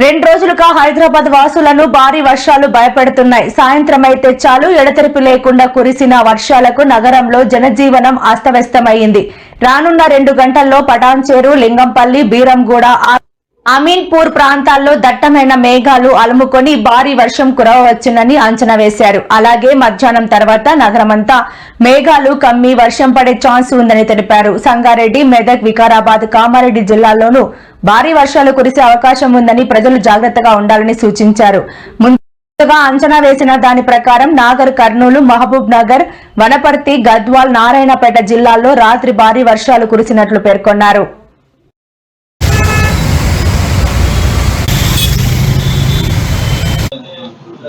రెండు రోజులుగా హైదరాబాద్ వాసులను భారీ వర్షాలు భయపెడుతున్నాయి. సాయంత్రం అయితే చాలు ఎడతెరిపి లేకుండా కురిసిన వర్షాలకు నగరంలో జనజీవనం అస్తవ్యస్తమైంది. రానున్న రెండు గంటల్లో పటాన్చేరు లింగంపల్లి బీరంగూడ అమీన్పూర్ ప్రాంతాల్లో దట్టమైన మేఘాలు అలుముకొని భారీ వర్షం కురవవచ్చునని అంచనా వేశారు. అలాగే మధ్యాహ్నం తర్వాత నగరమంతా మేఘాలు కమ్మి వర్షం పడే ఛాన్స్ ఉందని తెలిపారు. సంగారెడ్డి మెదక్ వికారాబాద్ కామారెడ్డి జిల్లాల్లోనూ భారీ వర్షాలు కురిసే అవకాశం ఉందని ప్రజలు జాగ్రత్తగా ఉండాలని సూచించారు. ముందుగా అంచనా వేసిన దాని ప్రకారం నాగర్ కర్నూలు మహబూబ్ నగర్ వనపర్తి గద్వాల్ నారాయణపేట జిల్లాల్లో రాత్రి భారీ వర్షాలు కురిసినట్లు పేర్కొన్నారు.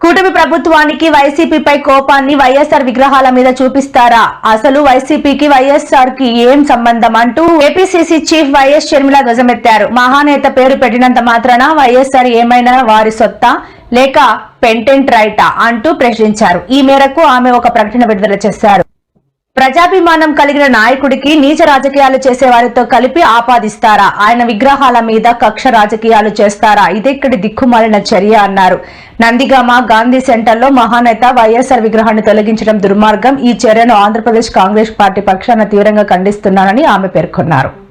కూటమి ప్రభుత్వానికి వైసీపీపై కోపాన్ని వైఎస్ఆర్ విగ్రహాల మీద చూపిస్తారా? అసలు వైసీపీకి వైఎస్ఆర్కి ఏం సంబంధం అంటూ ఏపీసీసీ చీఫ్ వైఎస్ షర్మిల ధ్వజమెత్తారు. మహానేత పేరు పెట్టినంత మాత్రాన వైఎస్ఆర్ ఏమైనా వారి సొత్తా? లేక పెంటెంట్ రైటా అంటూ ప్రశ్నించారు. ఈ మేరకు ఆమె ఒక ప్రకటన విడుదల చేశారు. ప్రజాభిమానం కలిగిన నాయకుడికి నీచ రాజకీయాలు చేసే వారితో కలిపి ఆపాదిస్తారా? ఆయన విగ్రహాల మీద కక్ష రాజకీయాలు చేస్తారా? ఇదెక్కడి దిక్కుమాలిన చర్య అన్నారు. నందిగామ గాంధీ సెంటర్లో మహానేత వైఎస్ఆర్ విగ్రహాన్ని తొలగించడం దుర్మార్గం. ఈ చర్యను ఆంధ్రప్రదేశ్ కాంగ్రెస్ పార్టీ పక్షాన తీవ్రంగా ఖండిస్తున్నానని ఆమె పేర్కొన్నారు.